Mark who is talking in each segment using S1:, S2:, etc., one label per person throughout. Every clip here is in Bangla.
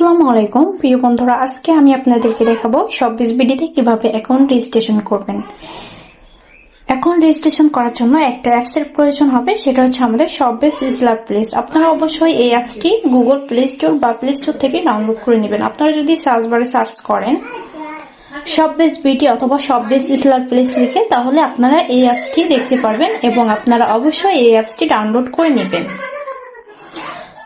S1: আসসালামু আলাইকুম। প্রিয় বন্ধুরা, আজকে আমি আপনাদেরকে দেখাবো শপবিজ বিডিতে কীভাবে অ্যাকাউন্ট রেজিস্ট্রেশন করবেন। অ্যাকাউন্ট রেজিস্ট্রেশন করার জন্য একটা অ্যাপস এর প্রয়োজন হবে, সেটা হচ্ছে আমাদের শপবিজ ইসলার প্লেস আপনারা অবশ্যই এই অ্যাপসটি গুগল প্লে স্টোর বা প্লে স্টোর থেকে ডাউনলোড করে নেবেন। আপনারা যদি সার্চ বারে সার্চ করেন শপবিজ বিডি অথবা শপবিজ ইসলার প্লেস লিখে, তাহলে আপনারা এই অ্যাপসটি দেখতে পারবেন এবং আপনারা অবশ্যই এই অ্যাপসটি ডাউনলোড করে নেবেন।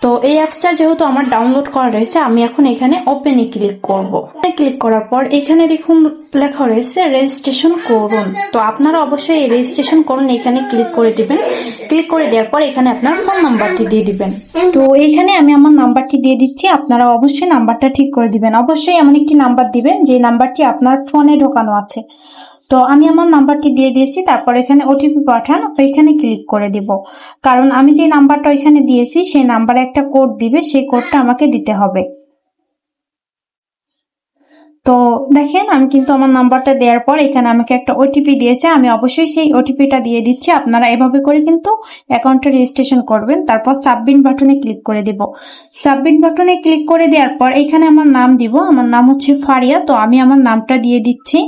S1: তো এই অ্যাপসটা যেহেতু আমার ডাউনলোড করা রয়েছে, আমি এখন এখানে ওপেনে ক্লিক করব। ক্লিক করার পর এখানে দেখুন লেখা রয়েছে রেজিস্ট্রেশন করুন। তো আপনারা অবশ্যই এই রেজিস্ট্রেশন করুন, এখানে ক্লিক করে দিবেন। ক্লিক করে দেওয়ার পর এখানে আপনার ফোন নাম্বারটি দিয়ে দিবেন। তো এখানে আমি আমার নাম্বারটি দিয়ে দিচ্ছি, আপনারা অবশ্যই নাম্বারটা ঠিক করে দিবেন। অবশ্যই এমন একটি নাম্বার দিবেন যে নাম্বারটি আপনার ফোনে ঢোকানো আছে। তো আমি আমার নাম্বারটি দিয়ে দিয়েছি, তারপর এখানে ওটিপি পাঠান, ওইখানে ক্লিক করে দিব। কারণ আমি যে নাম্বারটা ওইখানে দিয়েছি, সেই নাম্বারে একটা কোড দিবে, সেই কোডটা আমাকে দিতে হবে। তো দেখেন, আমি কিন্তু আমার নাম্বারটা দেওয়ার পর এখানে আমাকে একটা ওটিপি দিয়েছে, আমি অবশ্যই সেই ওটিপিটা দিয়ে দিচ্ছি। আপনারা এভাবে করে কিন্তু অ্যাকাউন্টে রেজিস্ট্রেশন করবেন, তারপর সাবমিট বাটনে ক্লিক করে দিব। সাবমিট বাটনে ক্লিক করে দেওয়ার পর এখানে আমার নাম দিব, আমার নাম হচ্ছে ফারিয়া, তো আমি আমার নামটা দিয়ে দিচ্ছি।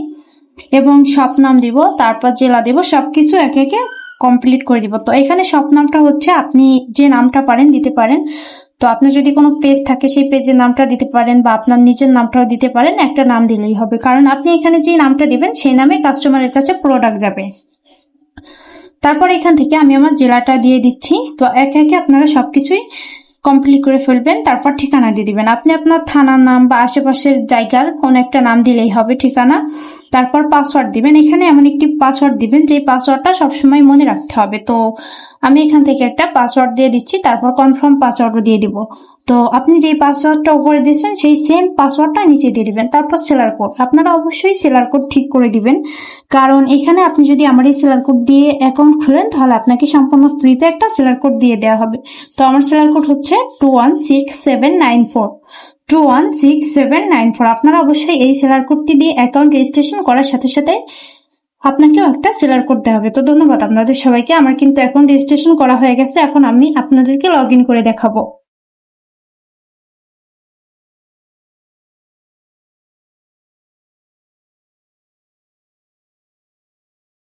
S1: এবং সব নাম দিব, তারপর জেলা দিব সব কিছু একে একে কমপ্লিট করে দিব। তো এখানে সব নামটা হচ্ছে, আপনি যে নামটা পারেন দিতে পারেন। তো আপনার যদি কোনো পেজ থাকে, সেই পেজের নামটা দিতে পারেন বা আপনার নিজের নামটাও দিতে পারেন, একটা নাম দিলেই হবে। কারণ আপনি এখানে যে নামটা দিবেন, সেই নামে কাস্টমারের কাছে প্রোডাক্ট যাবে। তারপর এখান থেকে আমি আমার জেলাটা দিয়ে দিচ্ছি। তো একে একে আপনারা সব কিছুই কমপ্লিট করে ফেলবেন, তারপর ঠিকানা দিয়ে দিবেন। আপনি আপনার থানার নাম বা আশেপাশের জায়গার কোন একটা নাম দিলেই হবে ঠিকানা। তারপর পাসওয়ার্ড দিবেন। এখানে এমন একটি পাসওয়ার্ড দিবেন যে পাসওয়ার্ডটা সবসময় মনে রাখতে হবে। তো আমি এখান থেকে একটা পাসওয়ার্ড দিয়ে দিচ্ছি, তারপর কনফার্ম পাসওয়ার্ডও দিয়ে দিব। তো আপনি যেই পাসওয়ার্ডটা উপরে দিয়েছেন, সেই সেম পাসওয়ার্ডটা নিচে দিয়ে দিবেন। তারপর সেলার কোড আপনারা অবশ্যই সেলার কোড ঠিক করে দিবেন। কারণ এখানে আপনি যদি আমার এই সেলার কোড দিয়ে অ্যাকাউন্ট খুলেন, তাহলে আপনাকে সম্পূর্ণ ফ্রিতে একটা সেলার কোড দিয়ে দেওয়া হবে। তো আমার সেলার কোড হচ্ছে two one six seven nine four two one six seven nine four আপনারা অবশ্যই এই সেলার কোডটি দিয়ে অ্যাকাউন্ট রেজিস্ট্রেশন করার সাথে সাথে আপনাকেও একটা সেলার করতে হবে। তো ধন্যবাদ আপনাদের সবাইকে। আমার কিন্তু অ্যাকাউন্ট রেজিস্ট্রেশন করা হয়ে গেছে। এখন আমি আপনাদেরকে লগ করে দেখাবো।